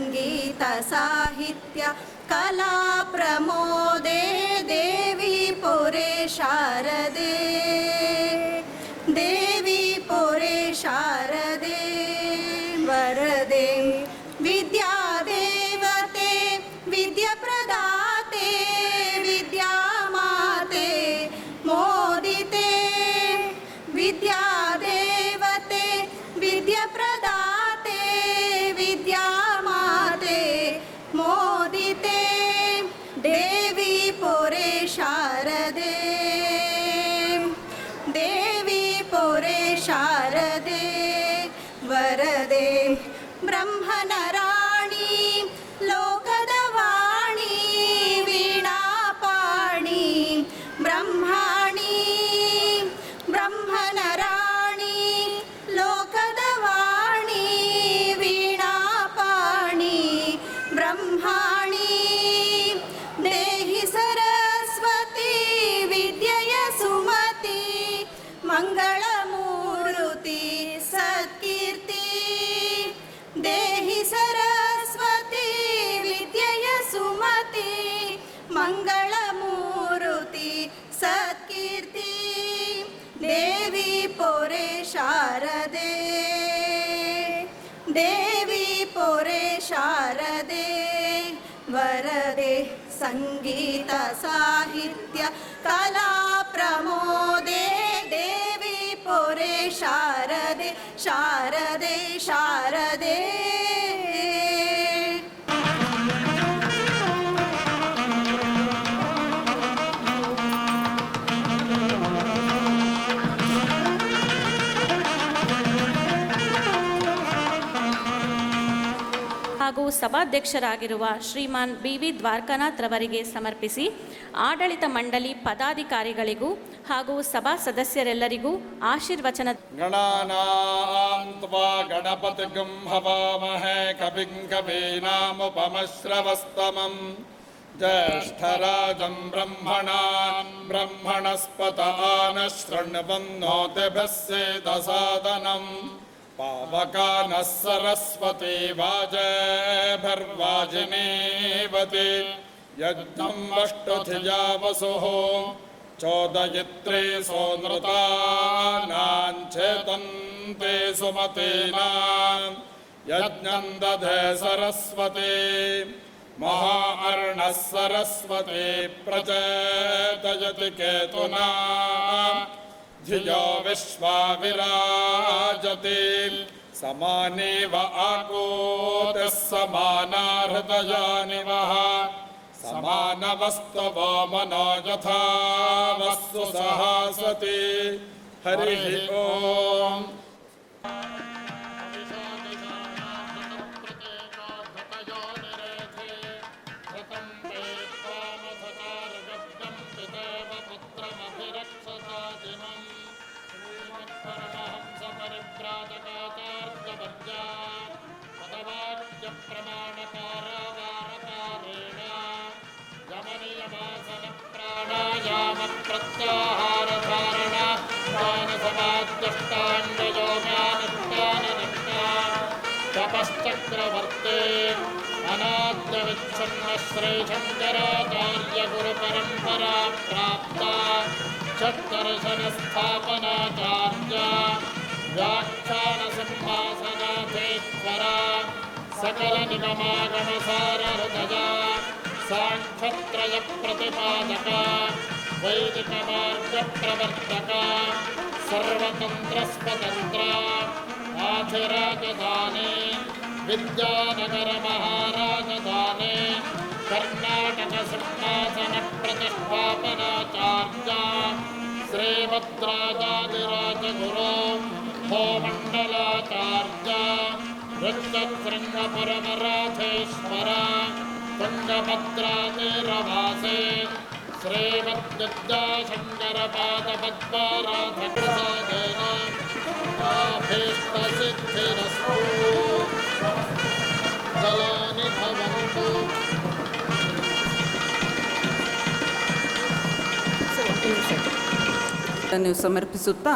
सङ्गीतसाहित्य कलाप्रमोदे देवी पुरे शारदे वरदे ब्रह्मनराणि मङ्गलमूर्ति सत्कीर्ति देवी पुरे शारदे देवी पुरे शारदे वरदे सङ्गीतसाहित्य कलाप्रमोदे देवी पुरे शारदे शारदे शारदे ಹಾಗೂ ಸಭಾಧ್ಯಕ್ಷರಾಗಿರುವ ಶ್ರೀಮಾನ್ ಬಿ ವಿ ದ್ವಾರಕಾನಾಥ್ ರವರಿಗೆ ಸಮರ್ಪಿಸಿ ಆಡಳಿತ ಮಂಡಳಿ ಪದಾಧಿಕಾರಿಗಳಿಗೂ ಹಾಗೂ ಸಭಾ ಸದಸ್ಯರೆಲ್ಲರಿಗೂ ಆಶೀರ್ವಚನ गणानां त्वा गणपतिगं हवामहे कविं कवीनामुपमश्रवस्तमम् ज्येष्ठराजं ब्रह्मणां ब्रह्मणस्पत आनः शृण्वन्नोतिभिः सेदसादनम् पावकानः सरस्वती वाजेभिर्वाजिनीवति यज्ञं वष्टुधिया वसुः चोदयित्रे सोनृतानाञ्चेतन्ते सुमतीनां। यज्ञं दधे सरस्वती महा अर्णः सरस्वती प्रचेतयति केतुना धियो विश्वा विराजते समानेव आकोतिः समाना हृदयानि वः समानवस्तवो मनो यथा वस्तु सहासति। हरिः ओम्। प्रत्याहारधारणा ज्ञानसमाद्यष्टान्वयोगानित्याननिष्ठा तपश्चक्रवर्ते अनाद्यविच्छन्नश्रेशङ्कराचार्यगुरुपरम्परा प्राप्ता। षट्दर्शनस्थापनाचार्या व्याख्यानसम्भासनाथेश्वरा सकलनिगमागमसारहृदया साङ्ख्यत्रयप्रतिपादका। वैदिकमार्गप्रवर्तका सर्वतन्त्रस्वतन्त्रा आधिराजधाने विद्यानगरमहाराजधाने कर्णाटकसिंहासनप्रतिष्ठापनाचार्या श्रीभद्राजादिराजगुरो भोमण्डलाचार्य। वृत्तशृङ्गपुरमराधेश्वर तुङ्गभद्रातीरवासे श्रीमद्विद्याशङ्करपादपद्माराधप्रसादेन अभीष्टसिद्धिरस्तु जलानि भवन्तु ಅನ್ನು ಸಮರ್ಪಿಸುತ್ತಾ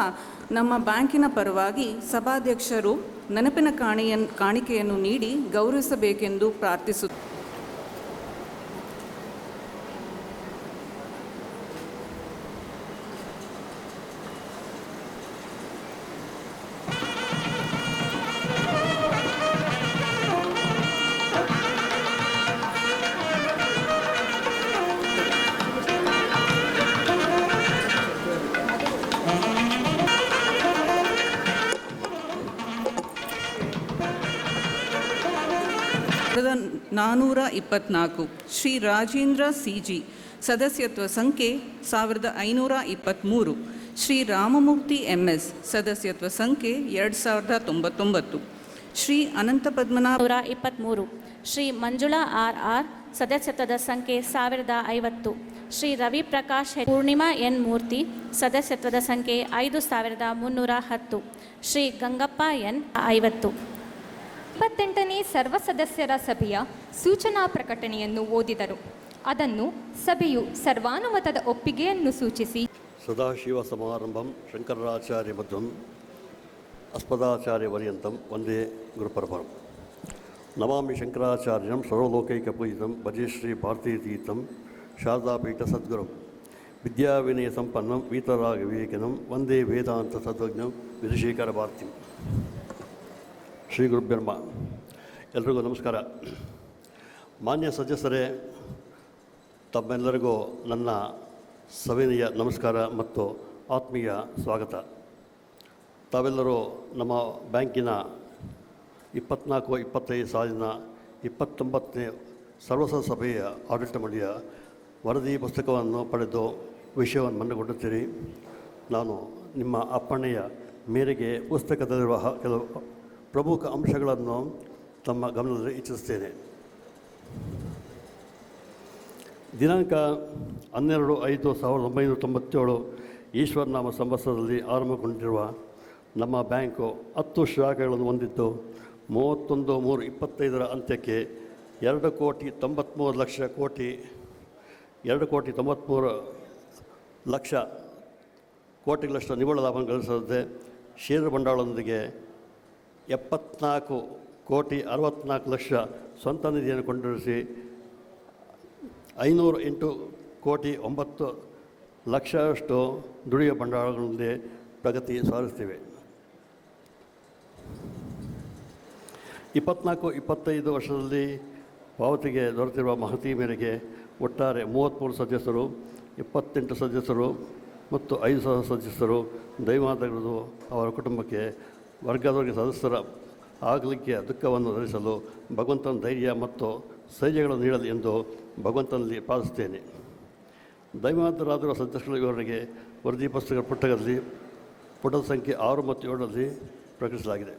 ನಮ್ಮ ಬ್ಯಾಂಕಿನ ಪರವಾಗಿ ಸಭಾಧ್ಯಕ್ಷರು ನೆನಪಿನ ಕಾಣಿಯನ್ ಕಾಣಿಕೆಯನ್ನು ನೀಡಿ ಗೌರವಿಸಬೇಕೆಂದು ಪ್ರಾರ್ಥಿಸು ನಾನ್ನೂರ ಇಪ್ಪತ್ನಾಲ್ಕು ಶ್ರೀ ರಾಜೇಂದ್ರ ಸಿ ಜಿ ಸದಸ್ಯತ್ವ ಸಂಖ್ಯೆ ಸಾವಿರದ ಐನೂರ ಇಪ್ಪತ್ತ್ಮೂರು ಶ್ರೀ ರಾಮಮೂರ್ತಿ ಎಂ ಎಸ್ ಸದಸ್ಯತ್ವ ಸಂಖ್ಯೆ ಎರಡು ಸಾವಿರದ ತೊಂಬತ್ತೊಂಬತ್ತು. ಶ್ರೀ ಅನಂತ ಪದ್ಮನಾಭ ಇಪ್ಪತ್ತ್ಮೂರು ಶ್ರೀ ಮಂಜುಳಾ ಆರ್ ಆರ್ ಸದಸ್ಯತ್ವದ ಸಂಖ್ಯೆ ಸಾವಿರದ ಐವತ್ತು. ಶ್ರೀ ರವಿ ಪ್ರಕಾಶ್. ಪೂರ್ಣಿಮಾ ಎನ್ ಮೂರ್ತಿ ಸದಸ್ಯತ್ವದ ಸಂಖ್ಯೆ ಐದು ಸಾವಿರದ ಮುನ್ನೂರ ಹತ್ತು ಶ್ರೀ ಗಂಗಪ್ಪ ಎನ್ ಐವತ್ತು. ಇಪ್ಪತ್ತೆಂಟನೇ ಸರ್ವ ಸದಸ್ಯರ ಸಭೆಯ ಸೂಚನಾ ಪ್ರಕಟಣೆಯನ್ನು ಓದಿದರು. ಅದನ್ನು ಸಭೆಯು ಸರ್ವಾನುಮತದ ಒಪ್ಪಿಗೆಯನ್ನು ಸೂಚಿಸಿ. ಸದಾಶಿವ ಸಮಾರಂಭಂ ಶಂಕರಾಚಾರ್ಯ ಮಧ್ವಂ ಅಸ್ಪದಾಚಾರ್ಯ ಪರ್ಯಂತಂ ಒಂದೇ ಗುರುಪರಪರಂ ನಮಾಮಿ ಶಂಕರಾಚಾರ್ಯಂ ಸರ್ವಲೋಕೈಕಪೂಜಿತಂ ಭಜೆ ಶ್ರೀ ಭಾರತೀತೀರ್ಥಂ ಶಾರದಾಪೀಠ ಸದ್ಗುರು. ವಿದ್ಯಾವಿನಯ ಸಂಪನ್ನಂ ವೀತರಾಗ ವಿವೇಕನಂ ವಂದೇ ವೇದಾಂತ ತತ್ವಜ್ಞಂ ವಿಧುಶೇಖರ ಭಾರತಿ. ಶ್ರೀ ಗುರುಬ್ರಹ್ಮ ಎಲ್ರಿಗೂ ನಮಸ್ಕಾರ. ಮಾನ್ಯ ಸದಸ್ಯರೇ, ತಮ್ಮೆಲ್ಲರಿಗೂ ನನ್ನ ಸವಿನಯ ನಮಸ್ಕಾರ ಮತ್ತು ಆತ್ಮೀಯ ಸ್ವಾಗತ. ತಾವೆಲ್ಲರೂ ನಮ್ಮ ಬ್ಯಾಂಕಿನ ಇಪ್ಪತ್ನಾಲ್ಕು, ಇಪ್ಪತ್ತೈದು ಸಾಲಿನ ಇಪ್ಪತ್ತೊಂಬತ್ತನೇ ಸರ್ವಸ ಸಭೆಯ ಆಡಳಿತ ಮಂಡಳಿಯ ವರದಿ ಪುಸ್ತಕವನ್ನು ಪಡೆದು ವಿಷಯವನ್ನು ಮನ್ನಗೊಳ್ಳುತ್ತೀರಿ ನಾನು ನಿಮ್ಮ ಅಪ್ಪಣೆಯ ಮೇರೆಗೆ ಪುಸ್ತಕದಲ್ಲಿರುವ ಕೆಲವು ಪ್ರಮುಖ ಅಂಶಗಳನ್ನು ತಮ್ಮ ಗಮನದಲ್ಲಿ ಇಚ್ಛಿಸುತ್ತೇನೆ ದಿನಾಂಕ ಹನ್ನೆರಡು ಐದು ಸಾವಿರದ ಒಂಬೈನೂರ ತೊಂಬತ್ತೇಳು ಈಶ್ವರನಾಮ ಸಂವತ್ಸರದಲ್ಲಿ ಆರಂಭಗೊಂಡಿರುವ ನಮ್ಮ ಬ್ಯಾಂಕು ಹತ್ತು ಶಾಖೆಗಳನ್ನು ಹೊಂದಿದ್ದು, ಮೂವತ್ತೊಂದು ಮೂರು ಇಪ್ಪತ್ತೈದರ ಅಂತ್ಯಕ್ಕೆ ಎರಡು ಕೋಟಿ ತೊಂಬತ್ತ್ಮೂರು ಲಕ್ಷ ಕೋಟಿ, ಎರಡು ಕೋಟಿ ತೊಂಬತ್ತ್ಮೂರು ಲಕ್ಷ ಕೋಟಿಗಳಷ್ಟು ನಿವ್ವಳ ಲಾಭ ಗಳಿಸದೆ ಷೇರು ಬಂಡವಾಳದೊಂದಿಗೆ ಎಪ್ಪತ್ನಾಲ್ಕು ಕೋಟಿ ಅರವತ್ತ್ನಾಲ್ಕು ಲಕ್ಷ ಸ್ವಂತ ನಿಧಿಯನ್ನು ಕೊಂಡಿರಿಸಿ ಐನೂರು ಎಂಟು ಕೋಟಿ ಒಂಬತ್ತು ಲಕ್ಷಷ್ಟು ದುಡಿಯ ಬಂಡವಾಳಗಳೊಂದಿಗೆ ಪ್ರಗತಿ ಸಾಧಿಸ್ತಿವೆ. ಇಪ್ಪತ್ನಾಲ್ಕು, ಇಪ್ಪತ್ತೈದು ವರ್ಷದಲ್ಲಿ ಪಾವತಿಗೆ ದೊರೆತಿರುವ ಮಹತಿ ಮೇರೆಗೆ ಒಟ್ಟಾರೆ ಮೂವತ್ತ್ಮೂರು ಸದಸ್ಯರು, ಇಪ್ಪತ್ತೆಂಟು ಸದಸ್ಯರು ಮತ್ತು ಐದು ಸದಸ್ಯರು ದೈವಾದಗಳು ಅವರ ಕುಟುಂಬಕ್ಕೆ ವರ್ಗದವರಿಗೆ ಸದಸ್ಯರ ಆಗಲಿಕ್ಕೆ ದುಃಖವನ್ನು ಧರಿಸಲು ಭಗವಂತನ ಧೈರ್ಯ ಮತ್ತು ಸೈನ್ಯಗಳನ್ನು ನೀಡಲಿ ಎಂದು ಭಗವಂತನಲ್ಲಿ ಪಾಲಿಸುತ್ತೇನೆ ದೈವಾಂತರಾದಿರುವ ಸದಸ್ಯರ ವಿವರಣೆಗೆ ವರದಿ ಪುಸ್ತಕ ಪುಟ್ಟದಲ್ಲಿ ಪುಟದ ಸಂಖ್ಯೆ ಆರು ಮತ್ತು ಏಳರಲ್ಲಿ ಪ್ರಕಟಿಸಲಾಗಿದೆ.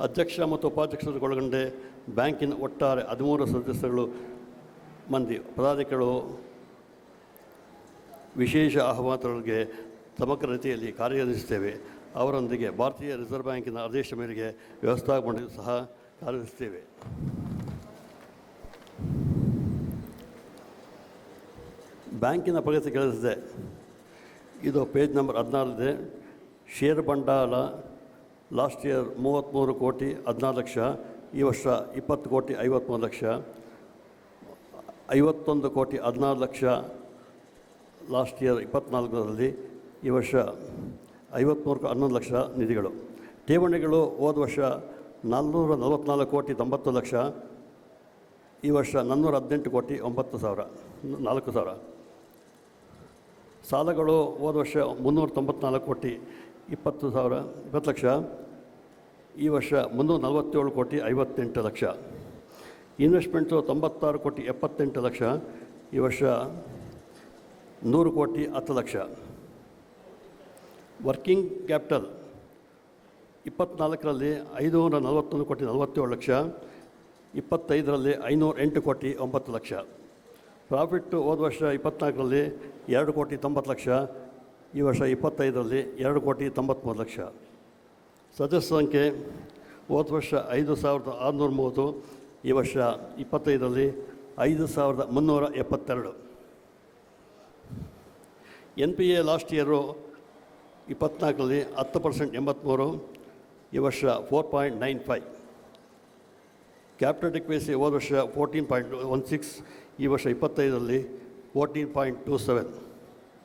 ಅಧ್ಯಕ್ಷ ಮತ್ತು ಉಪಾಧ್ಯಕ್ಷರು ಒಳಗೊಂಡೆ ಬ್ಯಾಂಕಿನ ಒಟ್ಟಾರೆ ಹದಿಮೂರು ಸದಸ್ಯರುಗಳು ಮಂದಿ. ಪದಾಧಿಕಾರಿಗಳು ವಿಶೇಷ ಆಹ್ವಾನಗಳಿಗೆ ಸಮಗ್ರ ರೀತಿಯಲ್ಲಿ ಕಾರ್ಯನಿರ್ವಹಿಸುತ್ತೇವೆ. ಅವರೊಂದಿಗೆ ಭಾರತೀಯ ರಿಸರ್ವ್ ಬ್ಯಾಂಕಿನ ಆದೇಶ ಮೇರೆಗೆ ವ್ಯವಸ್ಥಾಪಕ ಮಂಡಳಿ ಸಹ ಕಾರ್ಯನಿರ್ವಹಿಸುತ್ತೇವೆ. ಬ್ಯಾಂಕಿನ ಪ್ರಗತಿ ಕೆಲಸದೆ ಇದು ಪೇಜ್ ನಂಬರ್ ಹದಿನಾರಿದೆ ಷೇರು ಬಂಡವಾಳ ಲಾಸ್ಟ್ ಇಯರ್ ಮೂವತ್ತ್ಮೂರು ಕೋಟಿ ಹದಿನಾರು ಲಕ್ಷ, ಈ ವರ್ಷ ಇಪ್ಪತ್ತು ಕೋಟಿ ಐವತ್ತ್ಮೂರು ಲಕ್ಷ, ಐವತ್ತೊಂದು ಕೋಟಿ ಹದಿನಾರು ಲಕ್ಷ ಲಾಸ್ಟ್ ಇಯರ್ ಇಪ್ಪತ್ತ್ನಾಲ್ಕರಲ್ಲಿ ಈ ವರ್ಷ ಐವತ್ತ್ಮೂರು ಹನ್ನೊಂದು ಲಕ್ಷ ನಿಧಿಗಳು. ಠೇವಣಿಗಳು ಹೋದ ವರ್ಷ ನಾಲ್ನೂರ ನಲವತ್ತ್ನಾಲ್ಕು ಕೋಟಿ ತೊಂಬತ್ತು ಲಕ್ಷ, ಈ ವರ್ಷ ನಾನ್ನೂರ ಹದಿನೆಂಟು ಕೋಟಿ ಒಂಬತ್ತು ಸಾವಿರ, ನಾಲ್ಕು ಸಾವಿರ. ಸಾಲಗಳು ಹೋದ ವರ್ಷ ಮುನ್ನೂರ ತೊಂಬತ್ನಾಲ್ಕು ಕೋಟಿ ಇಪ್ಪತ್ತು ಸಾವಿರ, ಇಪ್ಪತ್ತು ಲಕ್ಷ. ಈ ವರ್ಷ ಮುನ್ನೂರ ನಲವತ್ತೇಳು ಕೋಟಿ ಐವತ್ತೆಂಟು ಲಕ್ಷ. ಇನ್ವೆಸ್ಟ್ಮೆಂಟು ತೊಂಬತ್ತಾರು ಕೋಟಿ ಎಪ್ಪತ್ತೆಂಟು ಲಕ್ಷ. ಈ ವರ್ಷ ನೂರು ಕೋಟಿ ಹತ್ತು ಲಕ್ಷ. ವರ್ಕಿಂಗ್ ಕ್ಯಾಪಿಟಲ್ ಇಪ್ಪತ್ನಾಲ್ಕರಲ್ಲಿ ನೂರ ನಲವತ್ತೊಂದು ಕೋಟಿ ನಲವತ್ತೇಳು ಲಕ್ಷ, ಇಪ್ಪತ್ತೈದರಲ್ಲಿ ಐನೂರ ಎಂಟು ಕೋಟಿ ಒಂಬತ್ತು ಲಕ್ಷ. ಪ್ರಾಫಿಟ್ಟು ಹೋದ ವರ್ಷ ಇಪ್ಪತ್ನಾಲ್ಕರಲ್ಲಿ ಎರಡು ಕೋಟಿ ತೊಂಬತ್ತು ಲಕ್ಷ, ಈ ವರ್ಷ ಇಪ್ಪತ್ತೈದರಲ್ಲಿ ಎರಡು ಕೋಟಿ ತೊಂಬತ್ತ್ಮೂರು ಲಕ್ಷ. ಸದಸ್ಯ ಸಂಖ್ಯೆ ಹೋದ ವರ್ಷ ಐದು ಸಾವಿರದ ಆರುನೂರ ಮೂವತ್ತು, ಈ ವರ್ಷ ಇಪ್ಪತ್ತೈದರಲ್ಲಿ ಐದು ಸಾವಿರದ ಮುನ್ನೂರ ಎಪ್ಪತ್ತೆರಡು. N P A last year ಇಪ್ಪತ್ನಾಲ್ಕರಲ್ಲಿ ಹತ್ತು ಪರ್ಸೆಂಟ್ ಎಂಬತ್ತ್ಮೂರು ಈ ವರ್ಷ four point nine five. Capital adequacy ಹೋದ ವರ್ಷ ಫೋರ್ಟೀನ್ ಪಾಯಿಂಟ್ ಒನ್ ಸಿಕ್ಸ್, ಈ ವರ್ಷ ಇಪ್ಪತ್ತೈದರಲ್ಲಿ ಫೋರ್ಟೀನ್ ಪಾಯಿಂಟ್ ಟು ಸೆವೆನ್.